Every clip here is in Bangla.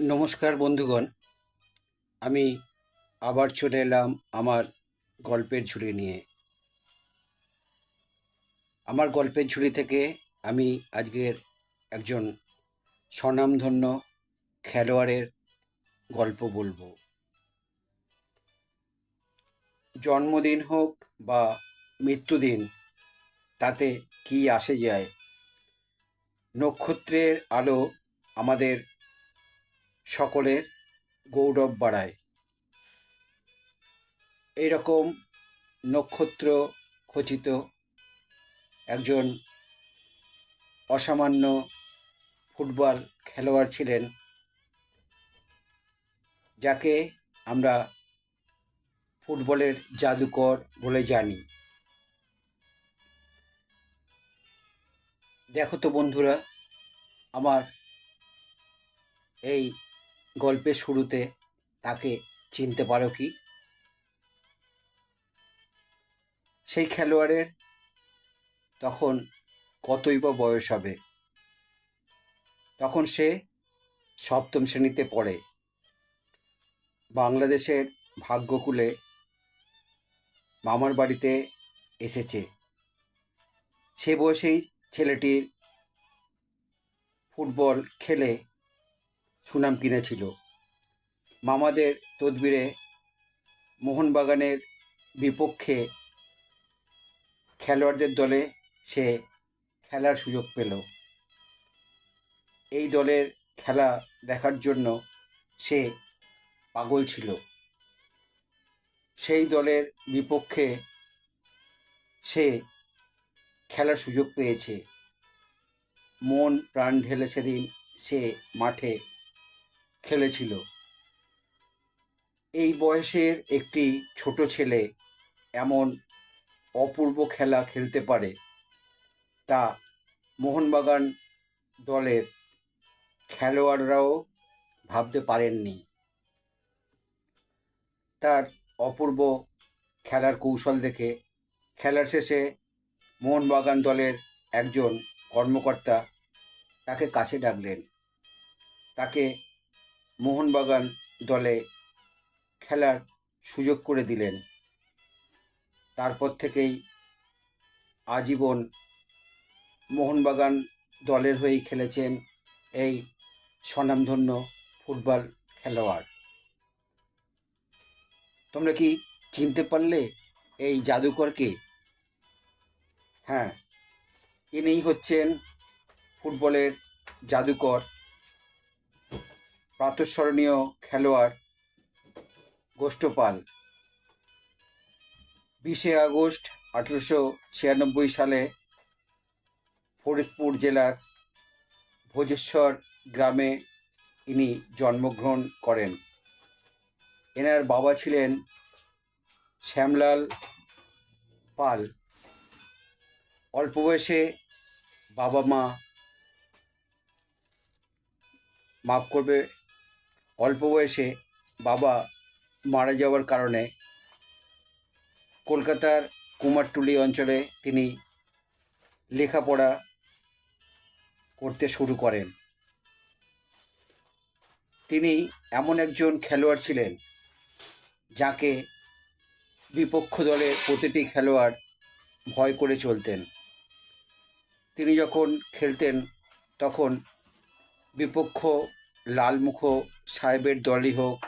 নমস্কার বন্ধুগণ। আমি আবার চলে এলাম আমার গল্পের ঝুড়ি নিয়ে। আমার গল্পের ঝুড়ি থেকে আমি আজকের একজন স্বনামধন্য খেলোয়াড়ের গল্প বলব। জন্মদিন হোক বা মৃত্যুদিন, তাতে কি আসে যায়? নক্ষত্রের আলো আমাদের সকলের গৌরব বাড়ায়। এইরকম নক্ষত্র খচিত একজন অসামান্য ফুটবল খেলোয়াড় ছিলেন, যাকে আমরা ফুটবলের জাদুকর বলে জানি। দেখো তো বন্ধুরা, আমার এই গল্পের শুরুতে তাকে চিনতে পারো কি? সেই খেলোয়াড়ের তখন কতই বা বয়স হবে? তখন সে সপ্তম শ্রেণীতে পড়ে। বাংলাদেশের ভাগ্যকুলে মামার বাড়িতে এসেছে। সে বয়সেই ছেলেটির ফুটবল খেলে সুনাম কিনেছিল। মামাদের তদবিরে মোহনবাগানের বিপক্ষে খেলোয়াড়দের দলে সে খেলার সুযোগ পেল। এই দলের খেলা দেখার জন্য সে পাগল ছিল। সেই দলের বিপক্ষে সে খেলার সুযোগ পেয়েছে। মন প্রাণ ঢেলে সেদিন সে মাঠে। খেলেছিল। এই বয়সের একটি ছোট ছেলে এমন অপূর্ব খেলা খেলতে পারে তা মোহনবাগান দলের খেলোয়াড়রাও ভাবতে পারেননি। তার অপূর্ব খেলার কৌশল দেখে খেলার শেষে মোহনবাগান দলের একজন কর্মকর্তা তাকে কাছে ডাকলেন। তাকে মোহনবাগান দলে খেলার সুযোগ করে দিলেন। তারপর থেকেই আজীবন মোহনবাগান দলের হয়েই খেলেছেন এই স্বনামধন্য ফুটবল খেলোয়াড়। তোমরা কি চিনতে পারলে এই জাদুকরকে? হ্যাঁ ইনিই হচ্ছেন ফুটবলের জাদুকর প্রাতঃস্মরণীয় খেলোয়াড় গোষ্ঠপাল। বিশে আগস্ট আঠেরোশো ছিয়ানব্বই সালে ফরিদপুর জেলার ভোজেশ্বর গ্রামে ইনি জন্মগ্রহণ করেন। এনার বাবা ছিলেন শ্যামলাল পাল। অল্প বয়সে বাবা মা মাফ করবে অল্প বয়সে বাবা মারা যাওয়ার কারণে কলকাতার কুমারটুলি অঞ্চলে তিনি লেখাপড়া করতে শুরু করেন। তিনি এমন একজন খেলোয়াড় ছিলেন যাকে বিপক্ষ দলের প্রতিটি খেলোয়াড় ভয় করে চলতেন। তিনি যখন খেলতেন তখন বিপক্ষ লালমুখ সাহেবের দলই হোক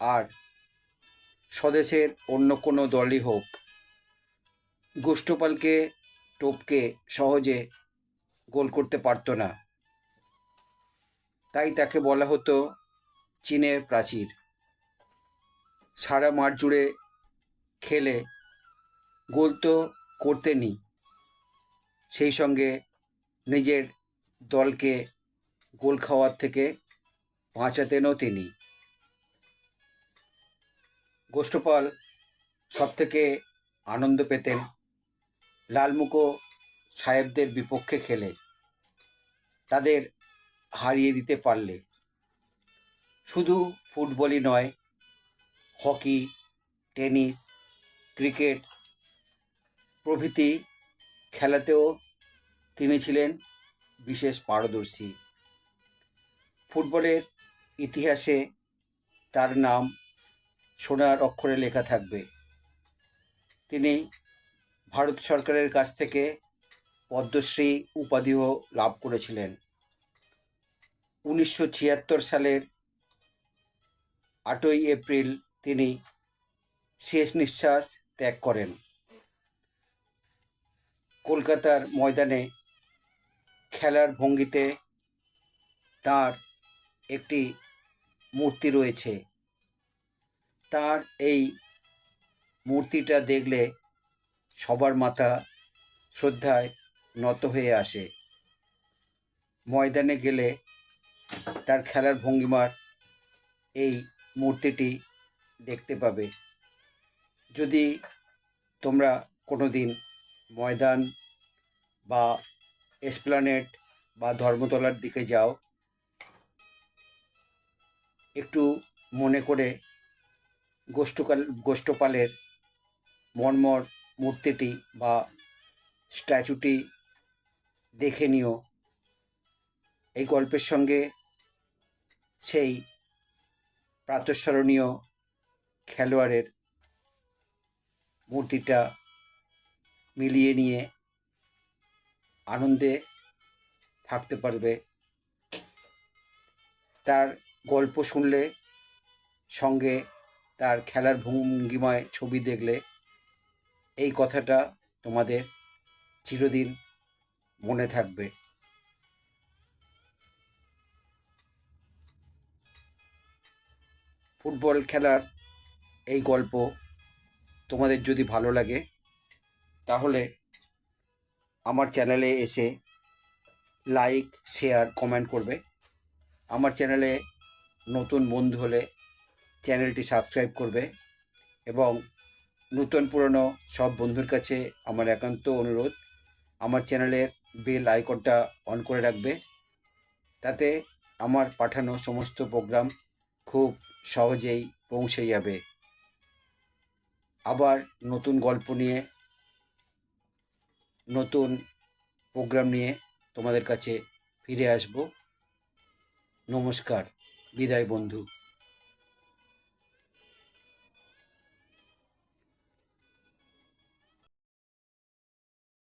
আর স্বদেশের অন্য কোনো দলই হোক, গোষ্ঠপালকে টোপকে সহজে গোল করতে পারত না। তাই তাকে বলা হতো চীনের প্রাচীর। সারা মাঠ জুড়ে খেলে গোল তো করতেনি সেই সঙ্গে নিজের দলকে গোল খাওয়ার থেকে বাঁচাতেনও তিনি। গোষ্ঠপাল সব থেকে আনন্দ পেতেন লালমুখো সাহেবদের বিপক্ষে খেলে। তাদের হারিয়ে দিতে পারলে। শুধু ফুটবলই নয়, হকি, টেনিস, ক্রিকেট প্রভৃতি খেলাতেও তিনি ছিলেন বিশেষ পারদর্শী। ফুটবলের ইতিহাসে তার নাম সোনার অক্ষরে লেখা থাকবে। তিনি ভারত সরকারের কাছ থেকে পদ্মশ্রী উপাধিও লাভ করেছিলেন। উনিশশো ছিয়াত্তর সালের আটই এপ্রিল তিনি শেষ নিঃশ্বাস ত্যাগ করেন। কলকাতার ময়দানে খেলার ভঙ্গিতে তার একটি মূর্তি রয়েছে। তার এই মূর্তিটা দেখলে সবার মাথা শ্রদ্ধায় নত হয়ে আসে। ময়দানে গেলে তার খেলার ভঙ্গিমার এই মূর্তিটি দেখতে পাবে। যদি তোমরা কোনো দিন ময়দান বা এসপ্লানেট বা ধর্মতলার দিকে যাও একটু মনে করে গোষ্ঠকাল, গোষ্ঠপালের মর্মর মূর্তিটি বা স্ট্যাচুটি দেখে নিও। এই গল্পের সঙ্গে সেই প্রাতঃস্মরণীয় খেলোয়াড়ের মূর্তিটা মিলিয়ে নিয়ে আনন্দে থাকতে পারবে। তার গল্প শুনলে, সঙ্গে তার খেলার ভঙ্গিমায় ছবি দেখলে, এই কথাটা তোমাদের চিরদিন মনে থাকবে। ফুটবল খেলার এই গল্প তোমাদের যদি ভালো লাগে, তাহলে আমার চ্যানেলে এসে লাইক, শেয়ার, কমেন্ট করবে। আমার চ্যানেলে নতুন বন্ধু হলে চ্যানেলটি সাবস্ক্রাইব করবে এবং নতুন পুরনো সব বন্ধুর কাছে আমার একান্ত অনুরোধ, আমার চ্যানেলের বেল আইকনটা অন করে রাখবে। তাতে আমার পাঠানো সমস্ত প্রোগ্রাম খুব সহজেই পৌঁছে যাবে। আবার নতুন গল্প নিয়ে, নতুন প্রোগ্রাম নিয়ে তোমাদের কাছে ফিরে আসব। নমস্কার। বিদায় বন্ধু।